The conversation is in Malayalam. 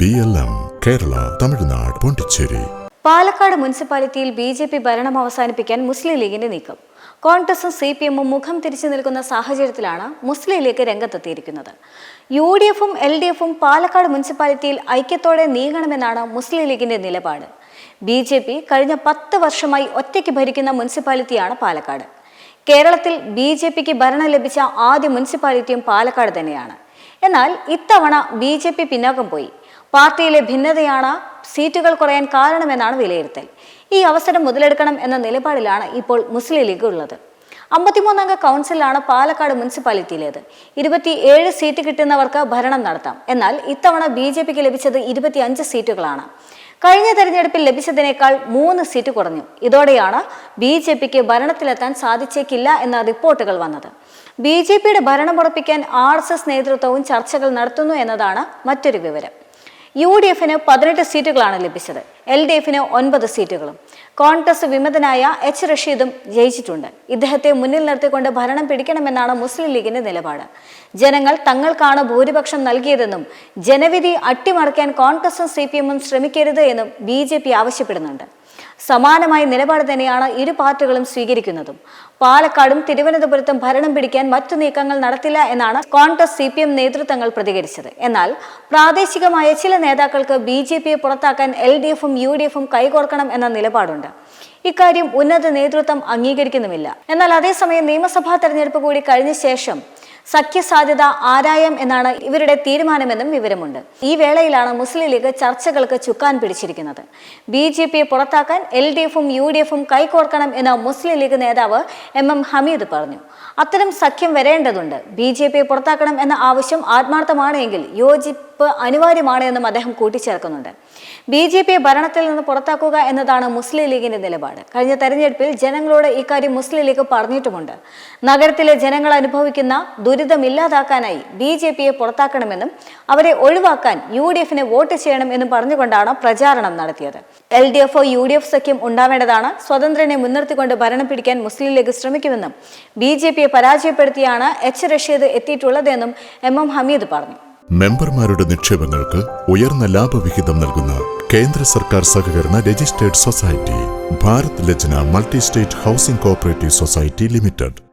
B L M Kerala Tamil Nadu Pondicherry Palakkad മുനിസിപ്പാലിറ്റിയിൽ ബി ജെ പി ഭരണം അവസാനിപ്പിക്കാൻ മുസ്ലിം ലീഗിന്റെ നീക്കം. കോൺഗ്രസും സി പി എമ്മും മുഖം തിരിച്ചു നിൽക്കുന്ന സാഹചര്യത്തിലാണ് മുസ്ലിം ലീഗ് രംഗത്തെത്തിയിരിക്കുന്നത്. യു ഡി എഫും എൽ ഡി എഫും പാലക്കാട് മുനിസിപ്പാലിറ്റിയിൽ ഐക്യത്തോടെ നീങ്ങണമെന്നാണ് മുസ്ലിം ലീഗിന്റെ നിലപാട്. ബി ജെ പി കഴിഞ്ഞ പത്ത് വർഷമായി ഒറ്റയ്ക്ക് ഭരിക്കുന്ന മുനിസിപ്പാലിറ്റിയാണ് പാലക്കാട്. കേരളത്തിൽ ബി ജെ പിക്ക് ഭരണം ലഭിച്ച ആദ്യ മുനിസിപ്പാലിറ്റിയും പാലക്കാട് തന്നെയാണ്. എന്നാൽ ഇത്തവണ ബി ജെ പി പിന്നാക്കം പോയി. പാർട്ടിയിലെ ഭിന്നതയാണ് സീറ്റുകൾ കുറയാൻ കാരണമെന്നാണ് വിലയിരുത്തൽ. ഈ അവസരം മുതലെടുക്കണം എന്ന നിലപാടിലാണ് ഇപ്പോൾ മുസ്ലിം ലീഗ് ഉള്ളത്. അമ്പത്തിമൂന്നംഗ കൗൺസിലാണ് പാലക്കാട് മുനിസിപ്പാലിറ്റിയിലേത്. ഇരുപത്തിയേഴ് സീറ്റ് കിട്ടുന്നവർക്ക് ഭരണം നടത്താം. എന്നാൽ ഇത്തവണ ബി ജെ പിക്ക് ലഭിച്ചത് ഇരുപത്തിയഞ്ച് സീറ്റുകളാണ്. കഴിഞ്ഞ തെരഞ്ഞെടുപ്പിൽ ലഭിച്ചതിനേക്കാൾ മൂന്ന് സീറ്റ് കുറഞ്ഞു. ഇതോടെയാണ് ബി ജെ പിക്ക് ഭരണത്തിലെത്താൻ സാധിച്ചേക്കില്ല എന്ന റിപ്പോർട്ടുകൾ വന്നത്. ബി ജെ പിയുടെ ഭരണമുറപ്പിക്കാൻ ആർ എസ് എസ് നേതൃത്വവും ചർച്ചകൾ നടത്തുന്നു എന്നതാണ് മറ്റൊരു വിവരം. യു ഡി എഫിന് പതിനെട്ട് സീറ്റുകളാണ് ലഭിച്ചത്. എൽ ഡി എഫിന് ഒൻപത് സീറ്റുകളും. കോൺഗ്രസ് വിമതനായ എച്ച് റഷീദും ജയിച്ചിട്ടുണ്ട്. ഇദ്ദേഹത്തെ മുന്നിൽ നിർത്തിക്കൊണ്ട് ഭരണം പിടിക്കണമെന്നാണ് മുസ്ലിം ലീഗിന്റെ നിലപാട്. ജനങ്ങൾ തങ്ങൾക്കാണ് ഭൂരിപക്ഷം നൽകിയതെന്നും ജനവിധി അട്ടിമറിക്കാൻ കോൺഗ്രസും സി പി എമ്മും ശ്രമിക്കരുത് എന്നും ബി ജെ പി ആവശ്യപ്പെടുന്നുണ്ട്. സമാനമായ നിലപാട് തന്നെയാണ് ഇരു പാർട്ടികളും സ്വീകരിക്കുന്നതും. പാലക്കാടും തിരുവനന്തപുരത്തും ഭരണം പിടിക്കാൻ മറ്റു നീക്കങ്ങൾ നടത്തില്ല എന്നാണ് കോൺഗ്രസ് സി പി എം നേതൃത്വങ്ങൾ പ്രതികരിച്ചത്. എന്നാൽ പ്രാദേശികമായ ചില നേതാക്കൾക്ക് ബി ജെ പിയെ പുറത്താക്കാൻ എൽ ഡി എഫും യു ഡി എഫും കൈകോർക്കണം എന്ന നിലപാടുണ്ട്. ഇക്കാര്യം ഉന്നത നേതൃത്വം അംഗീകരിക്കുന്നുമില്ല. എന്നാൽ അതേസമയം നിയമസഭാ തെരഞ്ഞെടുപ്പ് കൂടി കഴിഞ്ഞ ശേഷം സഖ്യസാധ്യത ആരായം എന്നാണ് ഇവരുടെ തീരുമാനമെന്നും വിവരമുണ്ട്. ഈ വേളയിലാണ് മുസ്ലിം ലീഗ് ചർച്ചകൾക്ക് ചുക്കാൻ പിടിച്ചിരിക്കുന്നത്. ബി ജെ പിയെ പുറത്താക്കാൻ എൽ ഡി എഫും യു ഡി എഫും കൈകോർക്കണം എന്ന് മുസ്ലിം ലീഗ് നേതാവ് എം എം ഹമീദ് പറഞ്ഞു. അത്തരം സഖ്യം വരേണ്ടതുണ്ട്. ബി ജെ പിയെ പുറത്താക്കണം എന്ന ആവശ്യം ആത്മാർത്ഥമാണ് എങ്കിൽ യോജിപ്പ് അനിവാര്യമാണ് എന്നും അദ്ദേഹം കൂട്ടിച്ചേർക്കുന്നുണ്ട്. ബി ജെ പിയെ ഭരണത്തിൽ നിന്ന് പുറത്താക്കുക എന്നതാണ് മുസ്ലിം ലീഗിന്റെ നിലപാട്. കഴിഞ്ഞ തെരഞ്ഞെടുപ്പിൽ ജനങ്ങളോട് ഇക്കാര്യം മുസ്ലിം ലീഗ് പറഞ്ഞിട്ടുമുണ്ട്. നഗരത്തിലെ ജനങ്ങൾ അനുഭവിക്കുന്ന ദുരിതം ഇല്ലാതാക്കാനായി ബി ജെ പിയെ പുറത്താക്കണമെന്നും അവരെ ഒഴിവാക്കാൻ യു ഡി എഫിന് വോട്ട് ചെയ്യണം എന്നും പറഞ്ഞുകൊണ്ടാണ് പ്രചാരണം നടത്തിയത്. എൽ ഡി എഫോ യു ഡി എഫ് സഖ്യം ഉണ്ടാവേണ്ടതാണ്. സ്വതന്ത്രനെ മുൻനിർത്തിക്കൊണ്ട് ഭരണം പിടിക്കാൻ മുസ്ലിം ലീഗ് ശ്രമിക്കുമെന്നും ബി ജെ പിയെ പരാജയപ്പെടുത്തിയാണ് എച്ച് റഷീദ് എത്തിയിട്ടുള്ളതെന്നും എം എം ഹമീദ് പറഞ്ഞു. മെമ്പർമാരുടെ നിക്ഷേപങ്ങൾക്ക് ഉയർന്ന ലാഭവിഹിതം നൽകുന്ന കേന്ദ്ര സർക്കാർ സഹകരണ registered society Bharat Lajna multi state housing cooperative society limited.